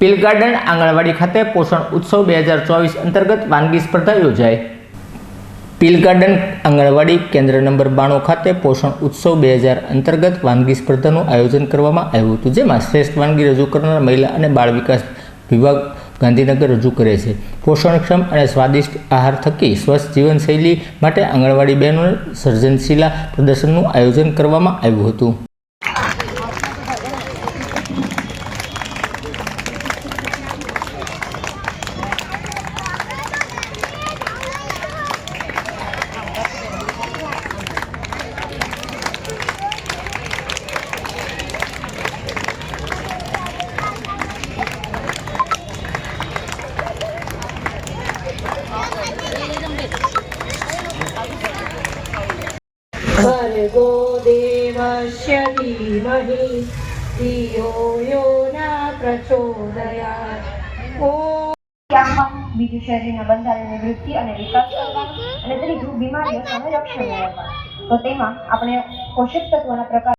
પીલ garden આંગણવાડી ખાતે પોષણ ઉત્સવ બે હજાર ચોવીસ અંતર્ગત વાનગી સ્પર્ધા યોજાઈ. પીલ ગાર્ડન આંગણવાડી કેન્દ્ર નંબર બાણું ખાતે પોષણ ઉત્સવ બે હજાર અંતર્ગત વાનગી સ્પર્ધાનું આયોજન કરવામાં આવ્યું હતું, જેમાં શ્રેષ્ઠ વાનગી રજૂ કરનાર મહિલા અને બાળ વિકાસ વિભાગ ગાંધીનગર રજૂ કરે છે. પોષણક્ષમ અને સ્વાદિષ્ટ આહાર થકી સ્વસ્થ જીવનશૈલી માટે આંગણવાડી બહેનો સર્જનશીલા પ્રદર્શનનું આયોજન કરવામાં આવ્યું હતું. देवस्य धीमहि धियो यो न प्रचोदयात् ॐ આમાં બીજું શરીરના બંધારણની વૃદ્ધિ અને વિકાસ કરવાનો અને ત્રીજું બીમારીઓ સામે રક્ષણ મેળવવાનું તો તેમાં આપણે પોષક તત્વોના પ્રકાર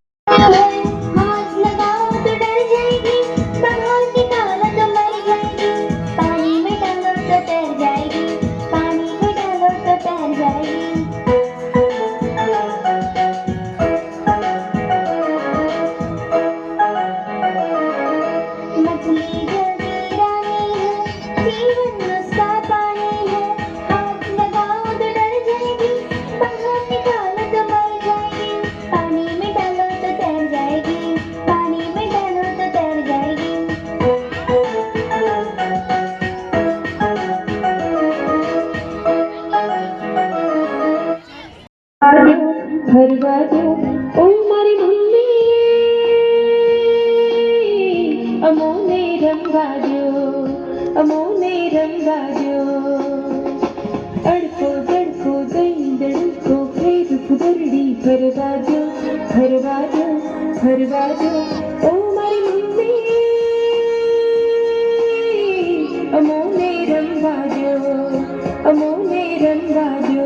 અમોને રંગવા દો અમોને રંગવા દો અડકો દડકો દઈ દડકો ફેર કુદરડી ભરવા દો ભરવા દો ભરવા દો ઓ મારી મમ્મી અમોને રંગવા દો અમોને રંગવા દો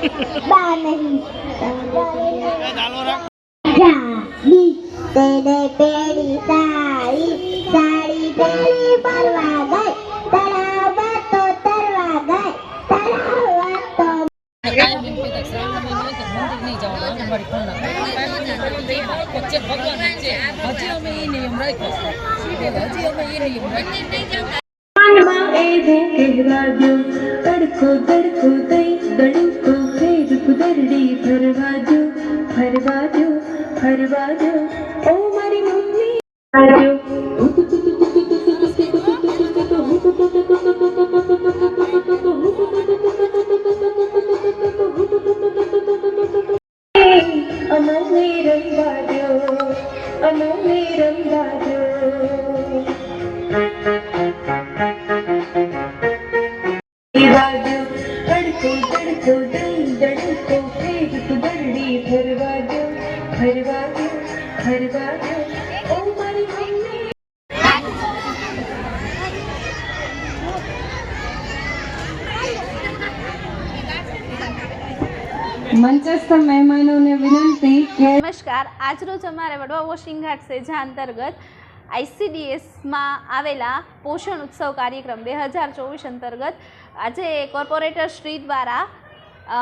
બા નહીં જાડી તેને પેરી સાડી સાડી પેરી પરવા ગઈ તળાવમાં તો તરવા ગઈ તળાવમાં તો હજી એ નિયમ રાખ્યો હજી તડકો તડકો તઈ ફેર કુદરડી ફરવા દો ફરવા દો ફરવા દો ઓ મારી મમ્મી. મંચસ્થ મહેમાનોને વિનંતી કે નમસ્કાર. આજરોજ અમારે વડવા વોશિંગ ઘાટ સેજા અંતર્ગત આઈસીડીએસમાં આવેલા પોષણ ઉત્સવ કાર્યક્રમ બે હજાર ચોવીસ અંતર્ગત આજે કોર્પોરેટર શ્રી દ્વારા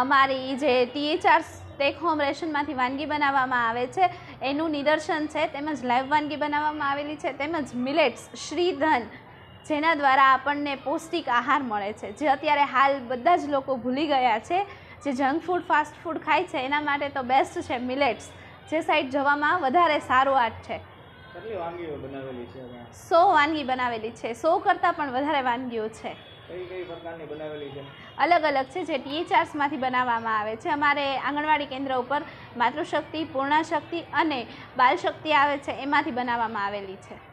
અમારી જે ટીએચઆર ટેક હોમ રેશનમાંથી વાનગી બનાવવામાં આવે છે. એનું નિદર્શન છે તેમજ લાઈવ વાનગી બનાવવામાં આવેલી છે તેમજ મિલેટ્સ શ્રીધન જેના દ્વારા આપણને પૌષ્ટિક આહાર મળે છે. જે અત્યારે હાલ બધા જ લોકો ભૂલી ગયા છે જે જંક ફૂડ ફાસ્ટ ફૂડ ખાય છે એના માટે તો બેસ્ટ છે મિલેટ્સ. જે સાઈડ જવામાં વધારે સારો આર્ટ છે. સો વાનગી બનાવેલી છે. સો કરતાં પણ વધારે વાનગીઓ છે. અલગ અલગ છે, જે ટીએચઆર્સમાંથી બનાવવામાં આવે છે. અમારે આંગણવાડી કેન્દ્ર ઉપર માતૃશક્તિ પૂર્ણાશક્તિ અને બાલશક્તિ આવે છે, એમાંથી બનાવવામાં આવેલી છે.